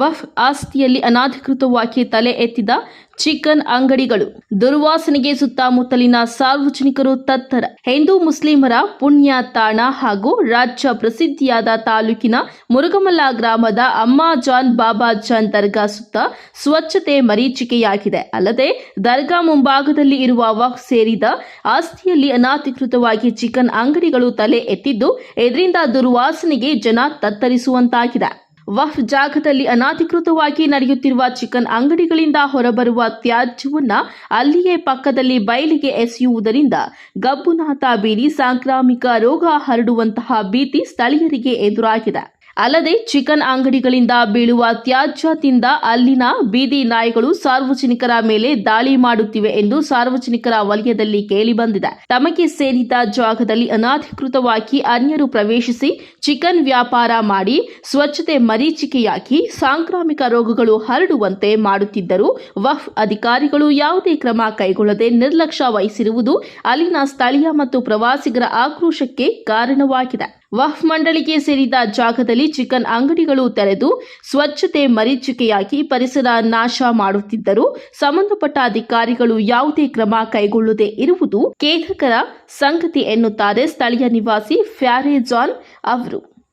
ವಫ್ ಆಸ್ತಿಯಲ್ಲಿ ಅನಾಧಿಕೃತವಾಗಿ ತಲೆ ಎತ್ತಿದ ಚಿಕನ್ ಅಂಗಡಿಗಳು. ದುರ್ವಾಸನೆಗೆ ಸುತ್ತಮುತ್ತಲಿನ ಸಾರ್ವಜನಿಕರು ತತ್ತರ. ಹಿಂದೂ ಮುಸ್ಲಿಮರ ಪುಣ್ಯ ತಾಣ ಹಾಗೂ ರಾಜ್ಯ ಪ್ರಸಿದ್ಧಿಯಾದ ತಾಲೂಕಿನ ಮುರುಗಮಲ್ಲ ಗ್ರಾಮದ ಅಮ್ಮಾಜಾನ್ ಬಾಬಾಜಾನ್ ದರ್ಗಾ ಸುತ್ತ ಸ್ವಚ್ಛತೆ ಮರೀಚಿಕೆಯಾಗಿದೆ. ಅಲ್ಲದೆ ದರ್ಗಾ ಮುಂಭಾಗದಲ್ಲಿ ಇರುವ ವಫ್ ಸೇರಿದ ಆಸ್ತಿಯಲ್ಲಿ ಅನಾಧಿಕೃತವಾಗಿ ಚಿಕನ್ ಅಂಗಡಿಗಳು ತಲೆ ಎತ್ತಿದ್ದು, ಇದರಿಂದ ದುರ್ವಾಸನೆಗೆ ಜನ ತತ್ತರಿಸುವಂತಾಗಿದೆ. ವಫ್ ಜಾಗದಲ್ಲಿ ಅನಧಿಕೃತವಾಗಿ ನಡೆಯುತ್ತಿರುವ ಚಿಕನ್ ಅಂಗಡಿಗಳಿಂದ ಹೊರಬರುವ ತ್ಯಾಜ್ಯವನ್ನು ಅಲ್ಲಿಯೇ ಪಕ್ಕದಲ್ಲಿ ಬಯಲಿಗೆ ಎಸೆಯುವುದರಿಂದ ಗಬ್ಬುನಾಥ ಬೀದಿ ಸಾಂಕ್ರಾಮಿಕ ರೋಗ ಹರಡುವಂತಹ ಭೀತಿ ಸ್ಥಳೀಯರಿಗೆ ಎದುರಾಗಿದೆ. ಅಲ್ಲದೆ ಚಿಕನ್ ಅಂಗಡಿಗಳಿಂದ ಬೀಳುವ ತ್ಯಾಜ್ಯ ತಿಂದ ಅಲ್ಲಿನ ಬೀದಿ ನಾಯಿಗಳು ಸಾರ್ವಜನಿಕರ ಮೇಲೆ ದಾಳಿ ಮಾಡುತ್ತಿವೆ ಎಂದು ಸಾರ್ವಜನಿಕರ ವಲಯದಲ್ಲಿ ಕೇಳಿಬಂದಿದೆ ತಮಗೆ ಸೇರಿದ ಜಾಗದಲ್ಲಿ ಅನಧಿಕೃತವಾಗಿ ಅನ್ಯರು ಪ್ರವೇಶಿಸಿ ಚಿಕನ್ ವ್ಯಾಪಾರ ಮಾಡಿ, ಸ್ವಚ್ಛತೆ ಮರೀಚಿಕೆಯಾಗಿ ಸಾಂಕ್ರಾಮಿಕ ರೋಗಗಳು ಹರಡುವಂತೆ ಮಾಡುತ್ತಿದ್ದರು ವಫ್ ಅಧಿಕಾರಿಗಳು ಯಾವುದೇ ಕ್ರಮ ಕೈಗೊಳ್ಳದೆ ನಿರ್ಲಕ್ಷ್ಯ ವಹಿಸಿರುವುದು ಅಲ್ಲಿನ ಸ್ಥಳೀಯ ಮತ್ತು ಪ್ರವಾಸಿಗರ ಆಕ್ರೋಶಕ್ಕೆ ಕಾರಣವಾಗಿದೆ. ವಫ್ ಮಂಡಳಿಗೆ ಸೇರಿದ ಜಾಗದಲ್ಲಿ ಚಿಕನ್ ಅಂಗಡಿಗಳು ತೆರೆದು ಸ್ವಚ್ಛತೆ ಮರೀಚಿಕೆಯಾಗಿ ಪರಿಸರ ನಾಶ ಮಾಡುತ್ತಿದ್ದರೂ ಸಂಬಂಧಪಟ್ಟ ಅಧಿಕಾರಿಗಳು ಯಾವುದೇ ಕ್ರಮ ಕೈಗೊಳ್ಳದೆ ಇರುವುದು ಖೇದಕರ ಸಂಗತಿ ಎನ್ನುತ್ತಾರೆ ಸ್ಥಳೀಯ ನಿವಾಸಿ ಫ್ಯಾರೇಜಾನ್ ಅವರು.